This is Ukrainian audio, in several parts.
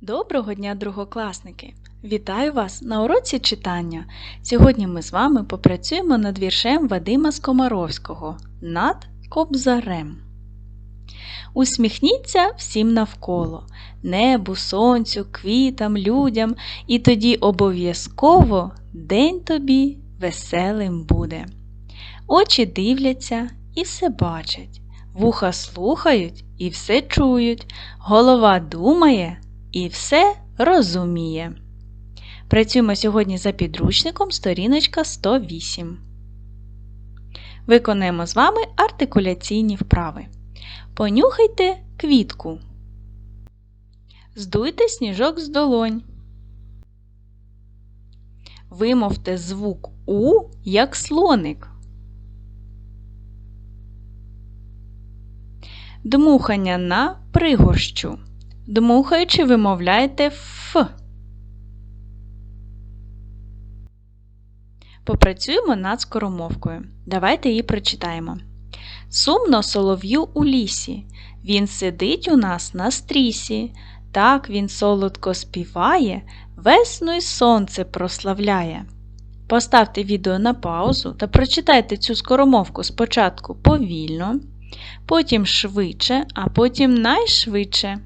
Доброго дня, другокласники! Вітаю вас на уроці читання. Сьогодні ми з вами попрацюємо над віршем Вадима Скомаровського над Кобзарем. Усміхніться всім навколо небу, сонцю, квітам, людям, і тоді обов'язково день тобі веселим буде. Очі дивляться і все бачать, вуха слухають і все чують, голова думає і все розуміє. Працюємо сьогодні за підручником сторіночка 108. Виконаємо з вами артикуляційні вправи. Понюхайте квітку. Здуйте сніжок з долонь. Вимовте звук У як слоник. Дмухання на пригорщу. Дмухаючи, вимовляйте Ф. Попрацюємо над скоромовкою. Давайте її прочитаємо. Сумно солов'ю у лісі. Він сидить у нас на стрісі. Так він солодко співає, весну й сонце прославляє. Поставте відео на паузу та прочитайте цю скоромовку спочатку повільно, потім швидше, а потім найшвидше.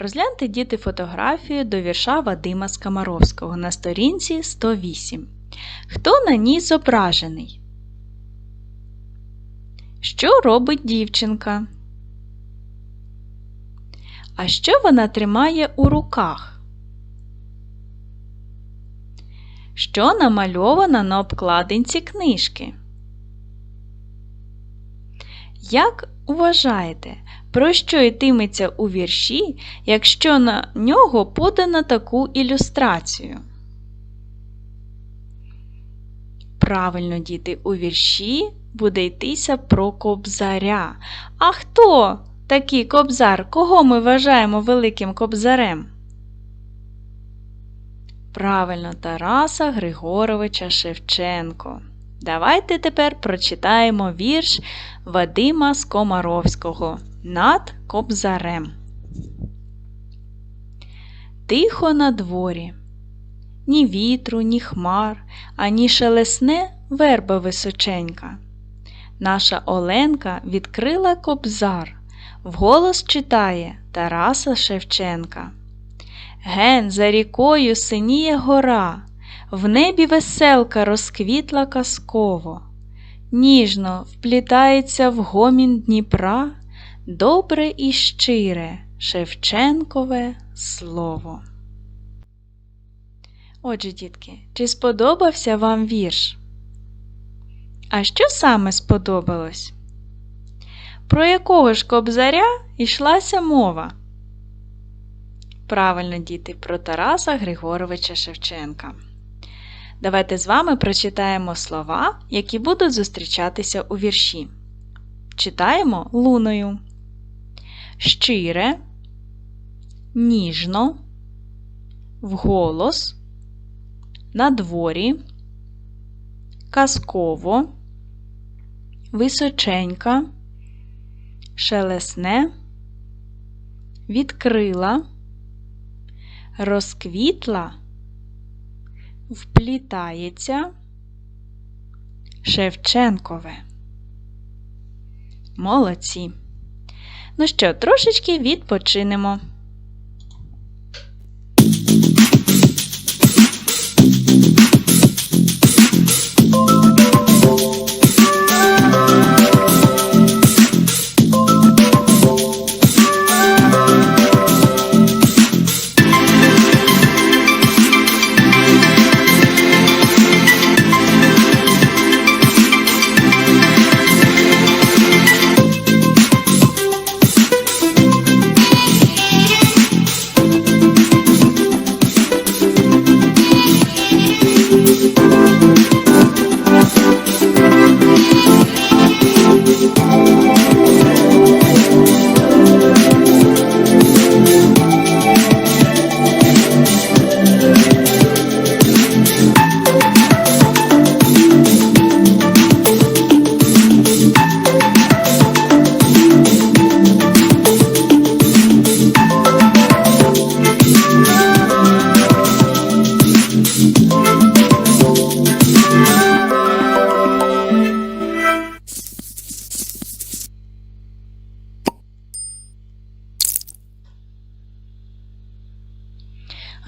Розгляньте діти фотографію до вірша Вадима Скамаровського на сторінці 108. Хто на ній зображений? Що робить дівчинка? А що вона тримає у руках? Що намальовано на обкладинці книжки? Як вважаєте, про що йтиметься у вірші, якщо на нього подано таку ілюстрацію? Правильно, діти, у вірші буде йтися про кобзаря. А хто такий кобзар? Кого ми вважаємо великим кобзарем? Правильно, Тараса Григоровича Шевченко. Давайте тепер прочитаємо вірш Вадима Скомаровського над Кобзарем. Тихо на дворі, ні вітру, ні хмар, ані шелесне верба височенька. Наша Оленка відкрила кобзар, вголос читає Тараса Шевченка. Ген за рікою синіє гора, в небі веселка розквітла казково, ніжно вплітається в гомін Дніпра добре і щире Шевченкове слово. Отже, дітки, чи сподобався вам вірш? А що саме сподобалось? Про якого ж кобзаря йшлася мова? Правильно, діти, про Тараса Григоровича Шевченка. Давайте з вами прочитаємо слова, які будуть зустрічатися у вірші. Читаємо луною. Щире, ніжно, вголос, на дворі, казково, височенька, шелесне, відкрила, розквітла вплітається Шевченкове. Молодці. Ну що, трошечки відпочинемо.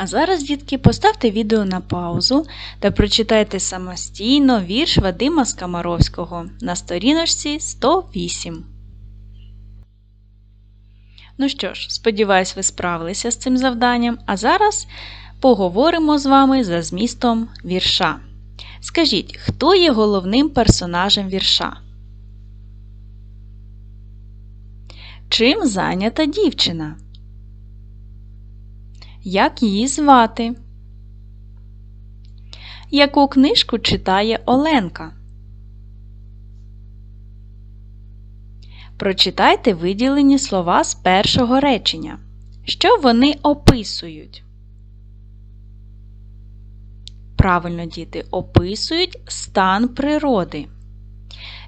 А зараз, дітки, поставте відео на паузу та прочитайте самостійно вірш Вадима Скамаровського на сторіночці 108. Ну що ж, сподіваюсь, ви справилися з цим завданням, а зараз поговоримо з вами за змістом вірша. Скажіть, хто є головним персонажем вірша? Чим зайнята дівчина? Як її звати? Яку книжку читає Оленка? Прочитайте виділені слова з першого речення. Що вони описують? Правильно, діти, описують стан природи.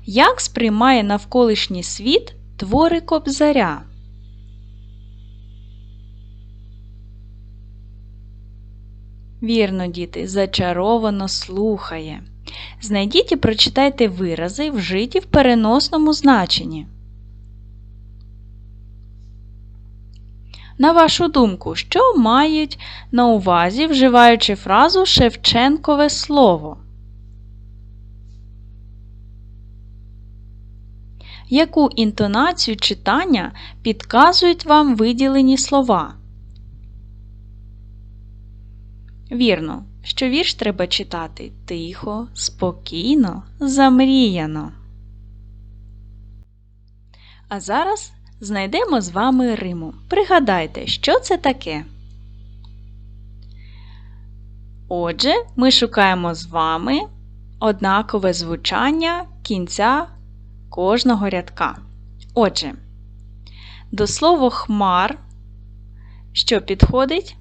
Як сприймає навколишній світ твори кобзаря? Вірно, діти, зачаровано слухає. Знайдіть і прочитайте вирази, вжиті в переносному значенні. На вашу думку, що мають на увазі, вживаючи фразу Шевченкове слово? Яку інтонацію читання підказують вам виділені слова? Вірно, що вірш треба читати тихо, спокійно, замріяно. А зараз знайдемо з вами Риму. Пригадайте, що це таке. Отже, ми шукаємо з вами однакове звучання кінця кожного рядка. Отже, до слова хмар, що підходить?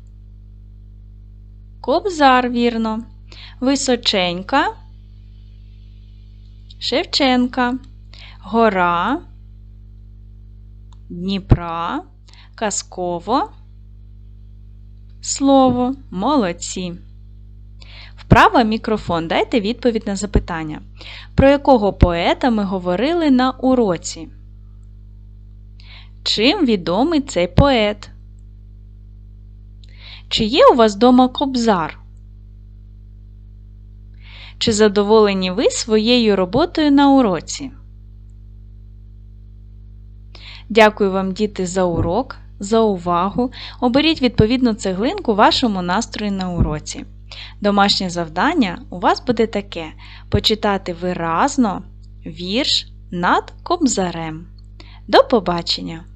Кобзар, вірно. Височенька, Шевченка, гора, Дніпра, казково, слово, молодці. Вправа мікрофон. Дайте відповідь на запитання. Про якого поета ми говорили на уроці? Чим відомий цей поет? Чи є у вас дома кобзар? Чи задоволені ви своєю роботою на уроці? Дякую вам, діти, за урок, за увагу. Оберіть відповідну цеглинку вашому настрою на уроці. Домашнє завдання у вас буде таке: почитати виразно вірш над кобзарем. До побачення!